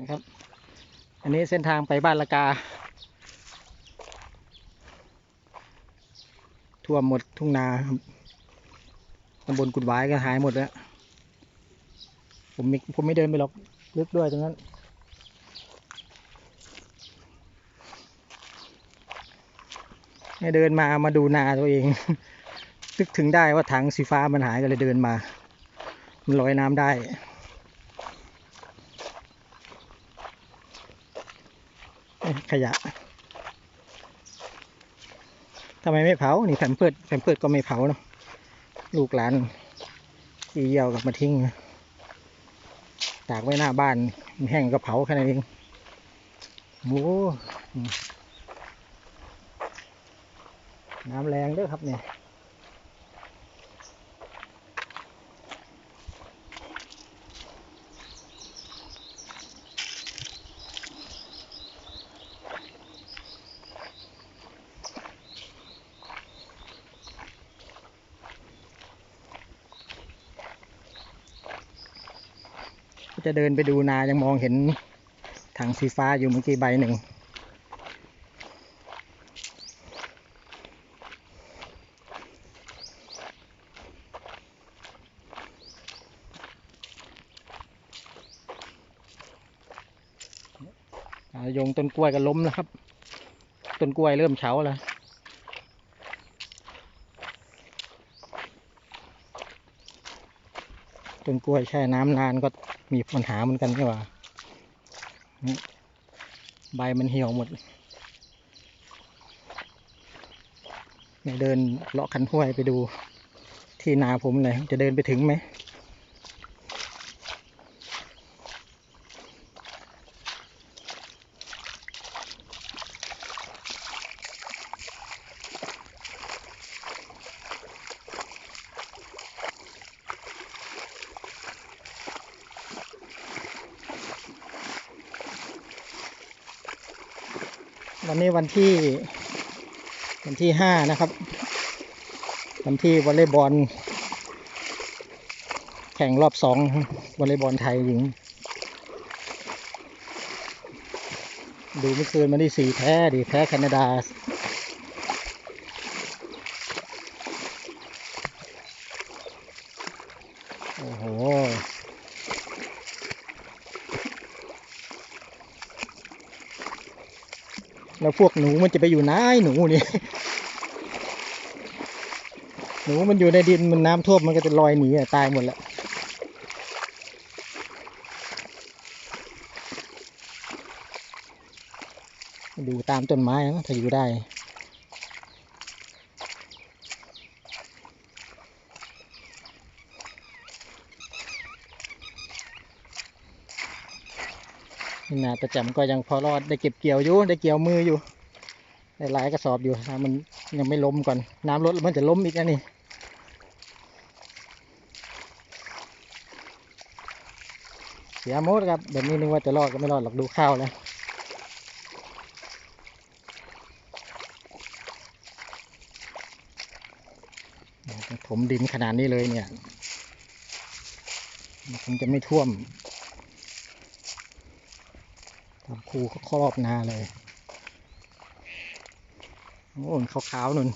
นะครับ อันนี้เส้นทางไปบ้านละกาท่วมหมดทุ่งนาครับตำบลกุดหวายก็หายหมดแล้ว ผมผมไม่เดินไปหรอกลึกด้วยตรงนั้น ให้เดินมามาดูนาตัวเอง นึกถึงได้ว่าถังสีฟ้ามันหายก็เลยเดินมา มันลอยน้ำได้ เอ้ย ขยะทำไมไม่เผา นี่แผ่นเพิดแผ่นเพิดก็ไม่เผาเนาะลูกหลานขี้เยี่ยวกลับมาทิ้งตากไว้หน้าบ้านแห้งก็เผาแค่นั้นเองโอ้น้ำแรงเด้วยครับเนี่ย จะเดินไปดูนายังมองเห็นถังสีฟ้าอยู่เมื่อกี้ใบหนึ่ง ยงต้นกล้วยก็ล้มแล้วครับ ต้นกล้วยเริ่มเฉาแล้วต้นกล้วยแช่น้ำนานก็ มีปัญหาเหมือนกันใช่ป่ะใบมันเหี่ยวหมดเนี่ยเดินเลาะคันห้วยไปดูที่นาผมเลยจะเดินไปถึงไหม วันนี้วันที่ วันที่ห้านะครับ วันที่วอลเลย์บอล แข่งรอบสองวอลเลย์บอลไทยหญิง ดูเมื่อคืนมันได้สี่แพ้ดิแพ้แคนาดาโอ้โห แล้วพวกหนูมันจะไปอยู่ไหนหนูนี่หนูมันอยู่ในดินมันน้ำท่วมมันก็จะลอยหนีตายหมดแล้วดูตามต้นไม้นะถ้าอยู่ได้ นี่นาประจำก็ยังพอรอดได้เก็บเกี่ยวอยู่ได้เกี่ยวมืออยู่ได้หลายกระสอบอยู่มันยังไม่ล้มก่อน น้ำลดมันจะล้มอีกนะนี่เสียมดครับแบบนี้นึกว่าจะรอดก็ไม่รอดหรอกดูข้าวแล้วถมดินขนาดนี้เลยเนี่ยมันคงจะไม่ท่วม ทำคูครอบนาเลย โอ้ขาวขาวๆนุ่น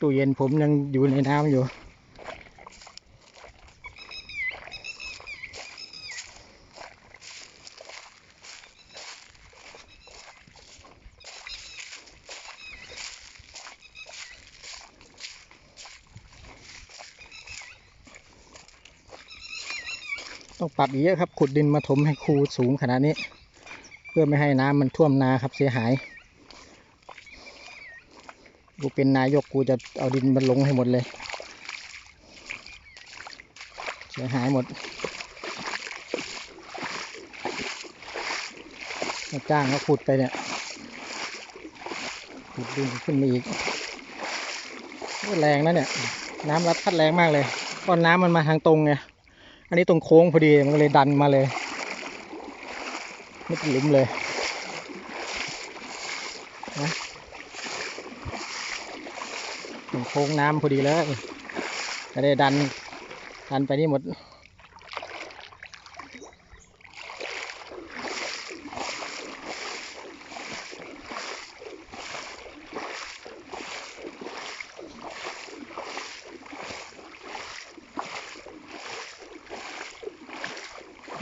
ตู้เย็นผมยังอยู่ในน้ำอยู่ต้องปรับอีกเยอะครับ ขุดดินมาถมให้คูสูงขนาดนี้ เพื่อไม่ให้น้ำมันท่วมนาครับเสียหาย กูเป็นนายกกูจะเอาดินมันลงให้หมดเลย เสียหายหมดมาจ้างเขาขุดไปเนี่ยขุดดินขึ้นมาอีกแรงนะเนี่ย น้ำรัดพัดแรงมากเลยก้อนน้ำมันมาทางตรงไงอันนี้ตรงโค้งพอดีมันก็เลยดันมาเลย ไม่เป็นหลุมเลยนะโค้งน้ำพอดีเลยก็ได้ดันดันไปนี่หมด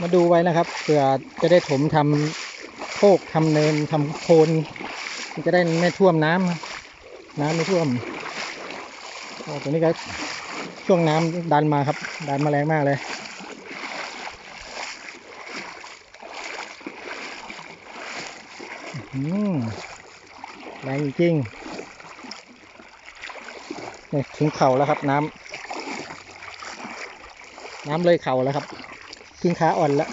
มาดูไว้นะครับเผื่อจะได้ถมทำโคกทำเนินทำโคนมันจะได้ไม่ท่วมน้ำน้ำไม่ท่วมโอ้ตรงนี้ก็ช่วงน้ำดันมาครับ ดันมาแรงมากเลยแรงจริงนี่ถึงเข่าแล้วครับน้ำน้ำเลยเข่าแล้วครับ ทิ้งขาอ่อนแล้ว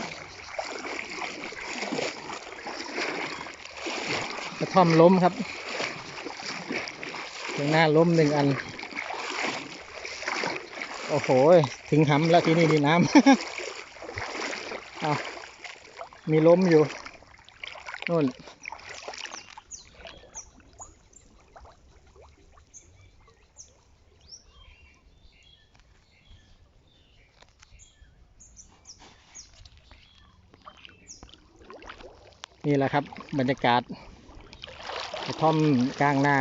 กระท่อมล้มครับตรงหน้าล้มหนึ่งอัน โอ้โห ถึงหำแล้วที่นี่มีน้ำเอามีล้มอยู่นู่น นี่แหละครับ บรรยากาศกระท่อมกลางนา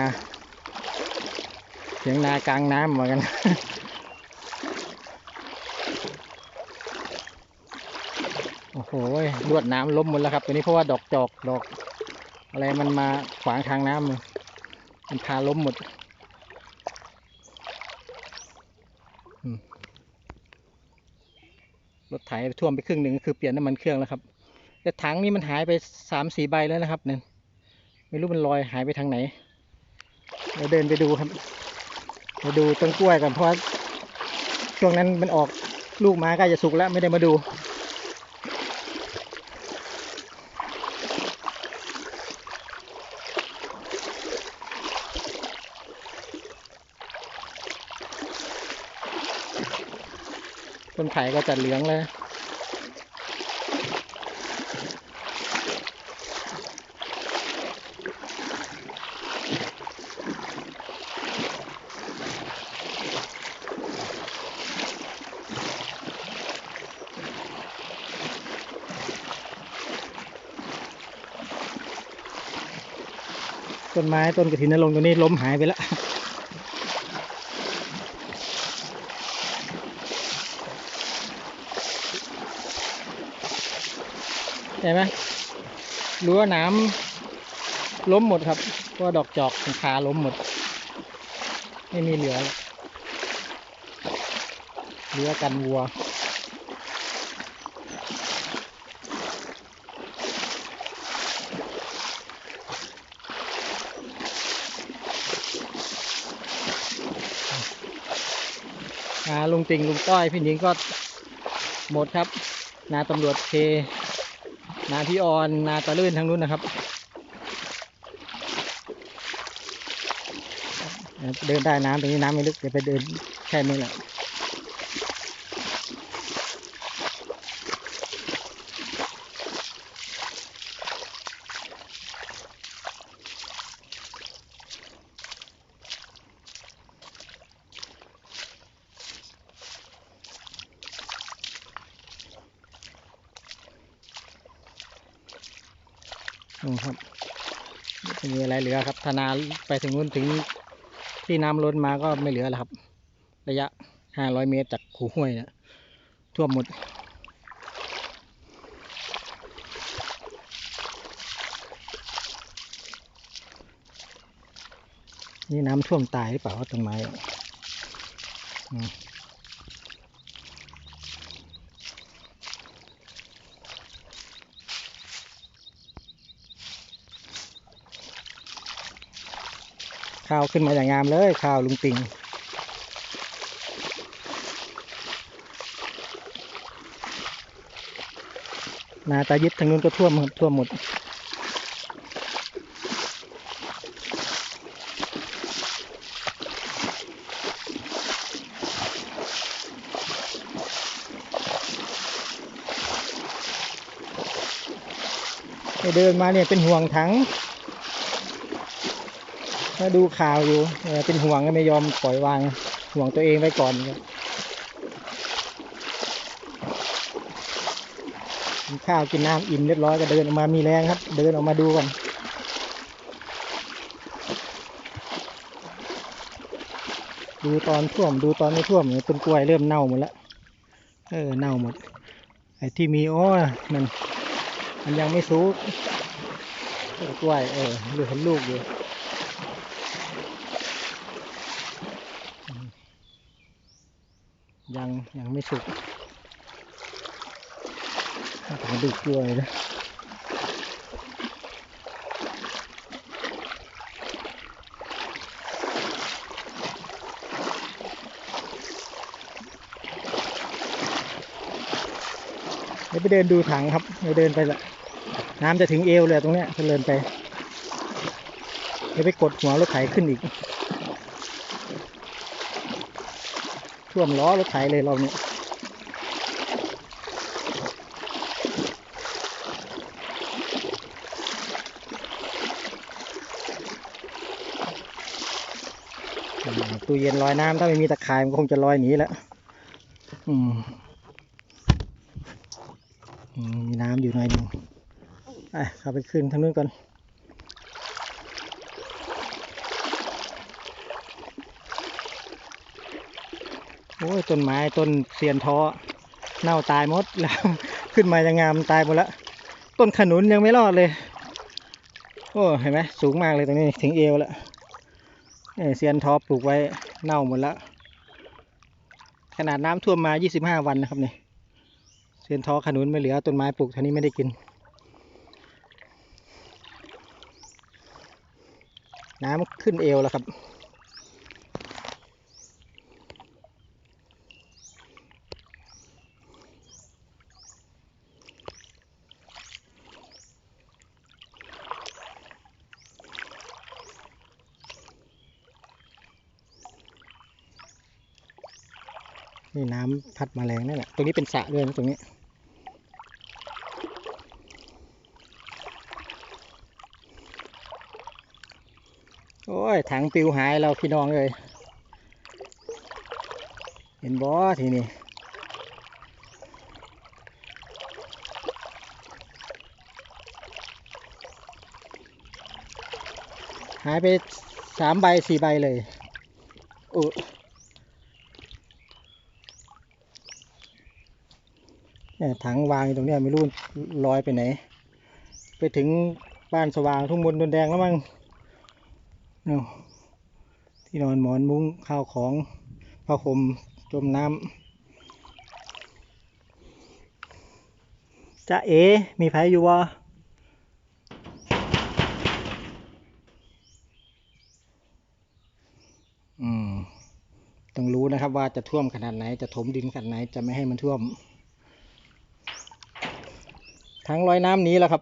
เสียงนากลางน้ำเหมือนกัน โอ้โหลวดน้ำล้มหมดแล้วครับ ตัวนี้เพราะว่าดอกจอกดอก อะไรมันมาขวางทางน้ำมันพาล้มหมดรถไถท่วมไปครึ่งหนึ่งก็คือเปลี่ยนน้ำมันเครื่องแล้วครับ แต่ถังนี่มันหายไปสามสี่ใบแล้วนะครับเนี่ยไม่รู้มันลอยหายไปทางไหนเดี๋ยวเดินไปดูครับไปดูต้นกล้วยก่อนเพราะช่วงนั้นมันออกลูกมาใกล้จะสุกแล้วไม่ได้มาดูต้นไผ่ก็จะเหลืองเลย ต้นไม้ต้นกระถินนรงตัวนี้ล้มหายไปแล้วใช่ไหมรั้วน้ำล้มหมดครับเพราะว่าดอกจอกคาล้มหมด ไม่มีเหลือเหลือกันวัว นาลุงติงลุงต้อย พี่หนิงก็หมดครับ นาตำรวจเค นาพี่ออน นาตะลื่นทางนู้นนะครับ เดินได้น้ำตรงนี้น้ำไม่ลึกเดี๋ยวไปเดินแค่นี้แหละ ไม่มีอะไรเหลือครับถ้านาไปถึงนู้นถึงที่น้ำล้นมาก็ไม่เหลือแล้วครับ ระยะห้าร้อยเมตรจากคูห้วยเนะท่วมหมดนี่น้ำท่วมตายหรือเปล่าว่าต้นไม้อะอืม ข้าวขึ้นมาอย่างงามเลยข้าวลุงติงนาตายึดทางนู้นก็ท่วมครับท่วมหมดเดินมาเนี่ยเป็นห่วงถัง มาดูข่าวอยู่เป็นห่วงก็ไม่ยอมปล่อยวางห่วงตัวเองไว้ก่อนครับกินข้าวกินน้ำอิ่มเรียบร้อยก็เดินออกมามีแรงครับ เดินออกมาดูก่อนดูตอนท่วมดูตอนไม่ท่วมเนี่ยต้นกล้วยเริ่มเน่าหมดแล้วเออเน่าหมดไอ้ที่มีโอ้มันมันยังไม่สุกต้นกล้วยเออเหลือเห็นลูกอยู่อืม ยังยังไม่สุกต้องมาดูกล้วยนะเดี๋ยวไปเดินดูถังครับเดี๋ยวเดินไปละน้ำจะถึงเอวเลยตรงเนี้ยเดินไปเดี๋ยวไปกดหัวรถไถขึ้นอีก ท่วมล้อรถไถเลยเราเนี่ยตู้เย็นลอยน้ำถ้าไม่มีตะข่ายมันก็คงจะลอยหนีแล้วม,มีน้ำอยู่หน่อยหนึ่งไปเข้าไปขึ้นทางนู้นก่อน โอ้ยต้นไม้ต้นเสียนท้อเน่าตายหมดแล้ว ขึ้นมายังงามตายหมดล้วต้นขนุนยังไม่รอดเลย โอ้เห็นไหมสูงมากเลยตรงนี้ถึงเอวแล้วเนี่ยเสียนท้อปลูกไว้เน่าหมดล้วขนาดน้ำท่วมมา 25 วันนะครับเนี่ยเสียนท้อขนุนไม่เหลือต้นไม้ปลูกท่านี้ไม่ได้กิน น้ำขึ้นเอวแล้วครับ นี่น้ำพัดมาแรงนั่นแหละ ตรงนี้เป็นสระด้วยนะตรงนี้ โอ้ย ถังปิวหายเราพี่น้องเลย เห็นบอทีนี้หายไปสามใบสี่ใบเลยโอ้ เนี่ยถังวางอยู่ตรงนี้ไม่รู้ลอยไปไหน ไปถึงบ้านสว่างทุ่งมนดนแดงแล้วมั้งเนาะที่นอนหมอนมุ้งข้าวของผ้าห่มจมน้ำจะเอ มีไผอยู่วะอืม ต้องรู้นะครับว่าจะท่วมขนาดไหน จะถมดินขนาดไหน จะไม่ให้มันท่วม ถังลอยน้ำนี้แล้วครับ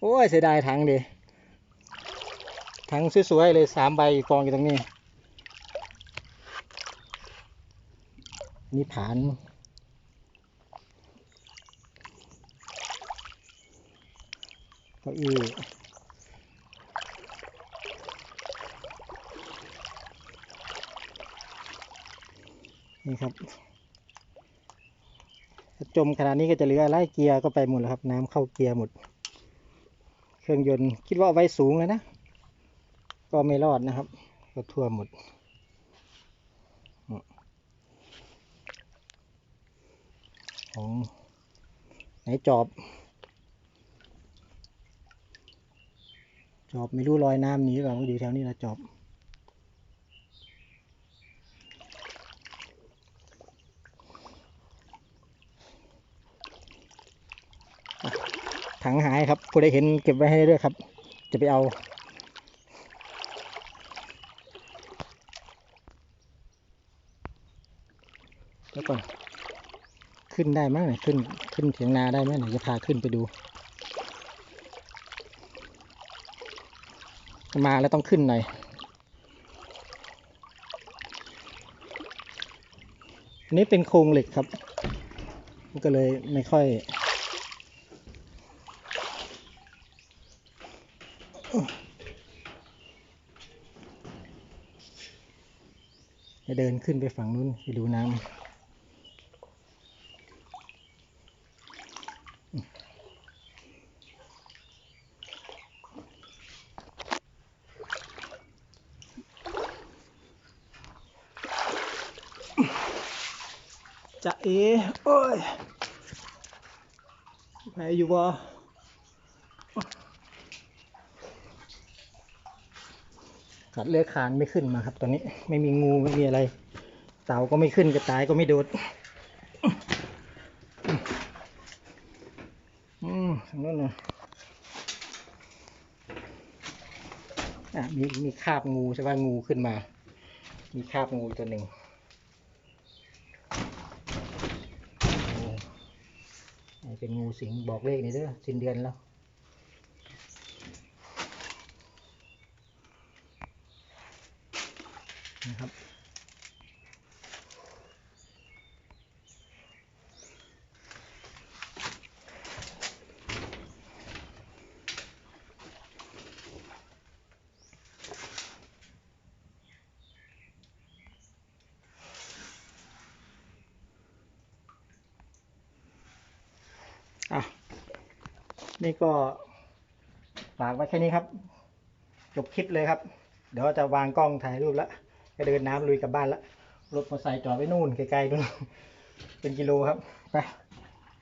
โอ้ยเสียดายถังดิถังสวยๆเลยสามใบกองอยู่ตรงนี้ นี่ผาน เก้าอี้นี่ครับ จมขนาดนี้ก็จะเหลืออะไรเกียร์ก็ไปหมดแล้วครับ น้ำเข้าเกียร์หมด เครื่องยนต์คิดว่าไว้สูงแล้วนะ ก็ไม่รอดนะครับ ก็ทั่วหมดของไหนจอบ จอบไม่รู้ลอยน้ำหนีหรือเปล่าอยู่แถวนี้ละจอบ ถังหายครับผู้ใดเห็นเก็บไว้ให้ด้วยครับ จะไปเอาแล้วก่อนขึ้นได้ไหมขึ้นขึ้นเถียงนาได้ไหมเนี่ยจะพาขึ้นไปดู มาแล้วต้องขึ้นหน่อยอันนี้เป็นโครงเหล็กครับ ก็เลยไม่ค่อย จะเดินขึ้นไปฝั่งนู้นไปดูน้ำจะเอโอ้ยไปอยู่บ่ กัดเลื้อกคานไม่ขึ้นมาครับ ตอนนี้ไม่มีงูไม่มีอะไร เต่าก็ไม่ขึ้นกระต่ายก็ไม่โดดอืมทางนู้นนะอะมีมีคาบงูใช่ป่ะงูขึ้นมา มีคาบงูตัวหนึ่งเป็นงูสิงบอกเลขนี่เด้อสิ้นเดือนแล้ว นะครับ อะ นี่ก็ฝากไว้แค่นี้ครับ จบคลิปเลยครับ เดี๋ยวจะวางกล้องถ่ายรูปแล้ว จะเดินน้ำลุยกลับบ้านแล้วรถมอเตอร์ไซค์จอดไว้นู่นไกลๆนู่นเป็นกิโลครับไป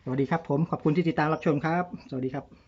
สวัสดีครับผมขอบคุณที่ติดตามรับชมครับ สวัสดีครับ